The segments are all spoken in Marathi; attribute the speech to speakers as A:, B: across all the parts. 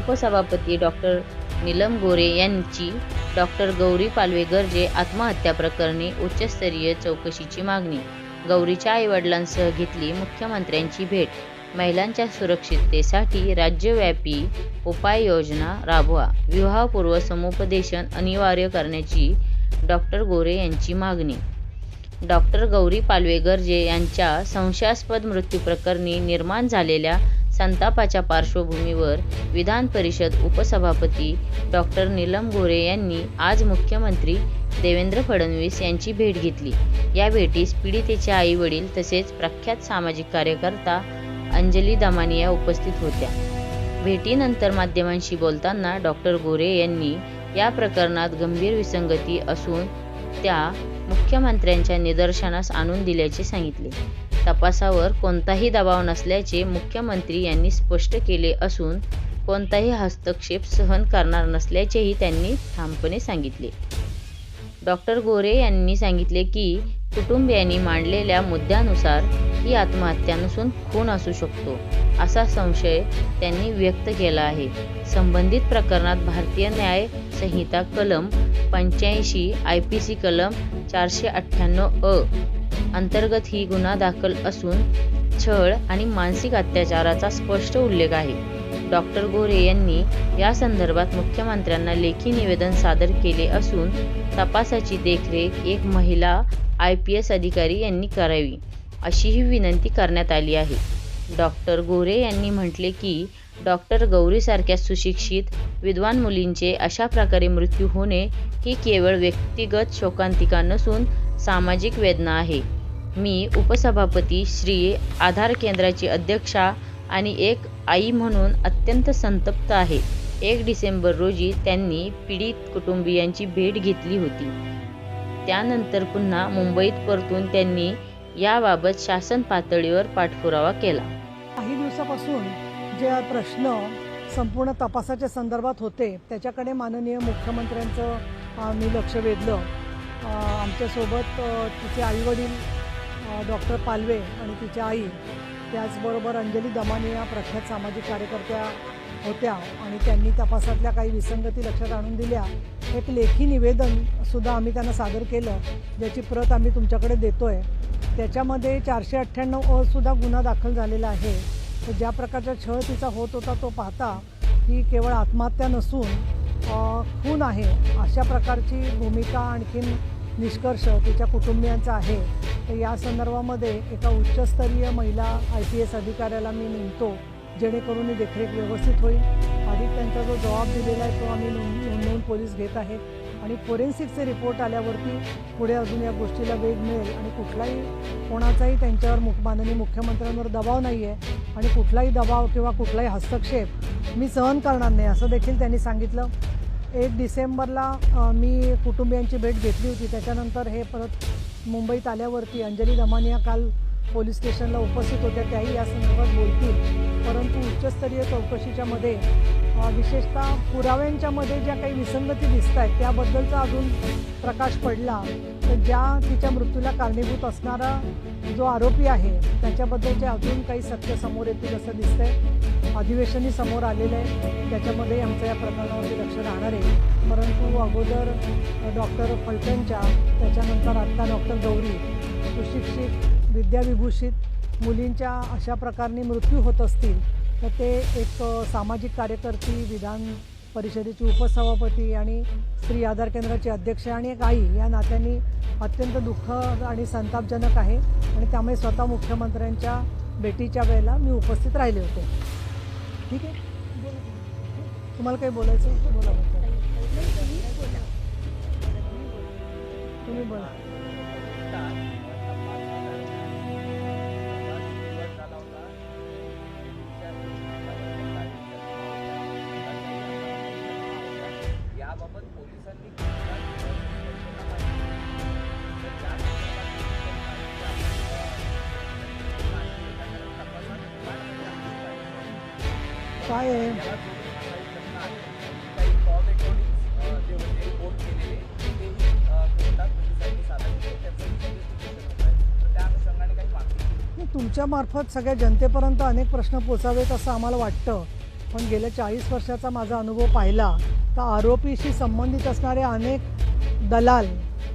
A: उपसभापती डॉक्टर नीलम गोरे यांची डॉक्टर गौरी पालवे गर्जे आत्महत्या प्रकरणी उच्चस्तरीय चौकशीची मागणी. गौरीच्या आईवडिलांसह घेतली मुख्यमंत्र्यांची भेट. महिलांच्या सुरक्षिततेसाठी राज्यव्यापी उपाययोजना राबवा. विवाहपूर्व समुपदेशन अनिवार्य करण्याची डॉक्टर गोरे यांची मागणी. डॉक्टर गौरी पालवे गर्जे यांच्या संशयास्पद मृत्यूप्रकरणी निर्माण झालेल्या संतापाच्या पार्श्वभूमीवर विधान परिषद उपसभापती डॉक्टर नीलम गोरे यांनी आज मुख्यमंत्री देवेंद्र फडणवीस यांची भेट घेतली. या भेटीस पीडितेचे आई वडील तसेच प्रख्यात सामाजिक कार्यकर्ता अंजली दमानिया उपस्थित होत्या. भेटीनंतर माध्यमांशी बोलताना डॉक्टर गोरे यांनी या प्रकरणात गंभीर विसंगती असून त्या मुख्यमंत्र्यांच्या निदर्शनास आणून दिल्याचे सांगितले. तपासावर कोणताही दबाव नसल्याचे मुख्यमंत्री यांनी स्पष्ट केले असून कोणताही हस्तक्षेप सहन करणार नसल्याचेही त्यांनी ठामपणे सांगितले. डॉक्टर गोरे यांनी सांगितले की कुटुंबियांनी मांडलेल्या मुद्द्यानुसार ही आत्महत्या नसून खून असू शकतो असा संशय त्यांनी व्यक्त केला आहे. संबंधित प्रकरणात भारतीय न्याय संहिता कलम पंच्याऐंशी आय पी सी कलम चारशे अठ्ठ्याण्णव अ अंतर्गत ही गुन्हा दाखल असून छळ आणि मानसिक अत्याचाराचा स्पष्ट उल्लेख आहे. डॉक्टर गोरे यांनी या संदर्भात मुख्यमंत्र्यांना लेखी निवेदन सादर केले असून तपासाची देखरेख एक महिला आय पी एस अधिकारी यांनी करावी अशीही विनंती करण्यात आली आहे. डॉक्टर गोरे यांनी म्हटले की डॉक्टर गौरीसारख्या सुशिक्षित विद्वान मुलींचे अशा प्रकारे मृत्यू होणे ही केवळ व्यक्तिगत शोकांतिका नसून सामाजिक वेदना आहे. मी उपसभापती श्री आधार केंद्राची अध्यक्षा आणि एक आई म्हणून अत्यंत संतप्त आहे. एक डिसेंबर रोजी त्यांनी पीडित कुटुंबियांची भेट घेतली होती. त्यानंतर पुन्हा मुंबईत परतून त्यांनी याबाबत शासन पातळीवर पाठपुरावा केला.
B: काही दिवसापासून जे प्रश्न संपूर्ण तपासाच्या संदर्भात होते त्याच्याकडे माननीय मुख्यमंत्र्यांचं मी लक्ष वेधलं. आमच्यासोबत तिचे आईवडील डॉक्टर पालवे आणि तिच्या आई त्याचबरोबर अंजली दमाने या प्रख्यात सामाजिक कार्यकर्त्या होत्या आणि त्यांनी तपासातल्या काही विसंगती लक्षात आणून दिल्या. एक लेखी निवेदन सुद्धा आम्ही त्यांना सादर केलं ज्याची प्रत आम्ही तुमच्याकडे देतो आहे त्याच्यामध्ये चारशे अठ्ठ्याण्णव असुद्धा गुन्हा दाखल झालेला आहे. तर ज्या प्रकारचा छळ तिचा होत होता तो पाहता ही केवळ आत्महत्या नसून खून आहे. अशा प्रकारची भूमिका आणखीन निष्कर्ष तिच्या कुटुंबियांचा आहे. तर या संदर्भामध्ये एका उच्चस्तरीय महिला आय पी एस अधिकाऱ्याला मी नेमतो जेणेकरून ही देखरेख व्यवस्थित होईल. अधिक त्यांचा जो जबाब दिलेला आहे तो आम्ही नोंदवून पोलीस घेत आहेत आणि फोरेन्सिकचे रिपोर्ट आल्यावरती पुढे अजून या गोष्टीला वेग मिळेल. आणि कुठलाही कोणाचाही त्यांच्यावर मुख माननीय मुख्यमंत्र्यांवर दबाव नाही आहे आणि कुठलाही दबाव किंवा कुठलाही हस्तक्षेप मी सहन करणार नाही असं देखील त्यांनी सांगितलं. एक डिसेंबरला मी कुटुंबियांची भेट घेतली होती. त्याच्यानंतर हे परत मुंबईत आल्यावरती अंजली दमानिया काल पोलीस स्टेशनला उपस्थित होत्या त्याही या संदर्भात बोलतील. परंतु उच्चस्तरीय चौकशीच्या मध्ये विशेषतः पुराव्यांच्या मध्ये ज्या काही विसंगती दिसत आहेत त्याबद्दलचा अजून प्रकाश पडला. तर ज्या तिच्या मृत्यूला कारणीभूत असणारा जो आरोपी आहे त्याच्याबद्दलचे अजून काही सत्य समोर येतील असं दिसतंय. अधिवेशनही समोर आलेलं आहे. त्याच्यामध्ये आमचं या प्रकरणावरती लक्ष राहणार आहे. परंतु अगोदर डॉक्टर फलटणच्या त्याच्यानंतर आत्ता डॉक्टर गौरी सुशिक्षित विद्याविभूषित मुलींच्या अशा प्रकारने मृत्यू होत असतील तर ते एक सामाजिक कार्यकर्ती विधान परिषदेची उपसभापती आणि स्त्री आधार केंद्राची अध्यक्ष आणि एक आई या नात्यांनी अत्यंत दुःख आणि संतापजनक आहे. आणि त्यामुळे स्वतः मुख्यमंत्र्यांच्या भेटीच्या वेळेला मी उपस्थित राहिले होते. ठीक आहे? तुम्हाला काही बोलायचं आहे बोला तुम्ही बोला. काय तुमच्या मार्फत सगळ्या जनतेपर्यंत अनेक प्रश्न पोचावेत असं आम्हाला वाटतं. पण गेल्या चाळीस वर्षाचा माझा अनुभव पाहिला तर आरोपीशी संबंधित असणारे अनेक दलाल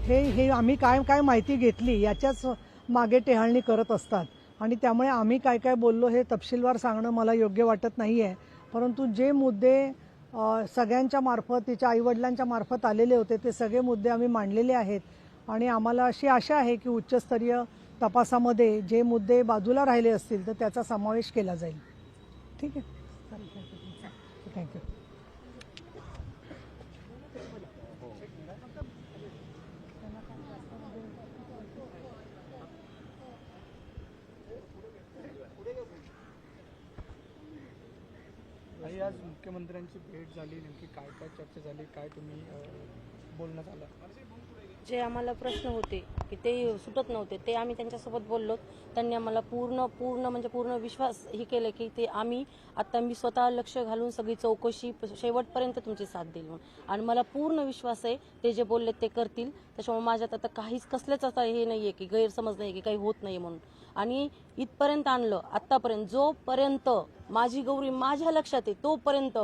B: हे हे आम्ही काय काय माहिती घेतली याच्याच मागे टेहाळणी करत असतात. आणि त्यामुळे आम्ही काय काय बोललो हे तपशीलवार सांगणं मला योग्य वाटत नाही आहे परंतु जे मुद्दे सगळ्यांच्या मार्फत तिच्या आईवडिलांच्या मार्फत आलेले होते ते सगळे मुद्दे आम्ही मांडलेले आहेत. आणि आम्हाला अशी आशा आहे की उच्चस्तरीय तपासामध्ये जे मुद्दे बाजूला राहिले असतील तर त्याचा समावेश केला जाईल. ठीक आहे? थँक्यू
C: आणि आज मुख्यमंत्र्यांची भेट झाली नेमकी काय काय चर्चा झाली काय तुम्ही बोलण्यात आलं
D: जे आम्हाला प्रश्न होते की ते सुटत नव्हते ते आम्ही त्यांच्यासोबत बोललो. त्यांनी आम्हाला पूर्ण पूर्ण म्हणजे पूर्ण विश्वास हे केले की ते आम्ही आता मी स्वतः लक्ष घालून सगळी चौकशी शेवटपर्यंत तुमची साथ देईल म्हणून. आणि मला पूर्ण विश्वास आहे ते जे बोलले ते करतील. त्याच्यामुळे माझ्यात आता काहीच कसलेच आता हे नाही आहे की गैरसमज नाही की काही होत नाही म्हणून. आणि इथपर्यंत आणलं आतापर्यंत जोपर्यंत माझी गौरी माझ्या लक्षात आहे तोपर्यंत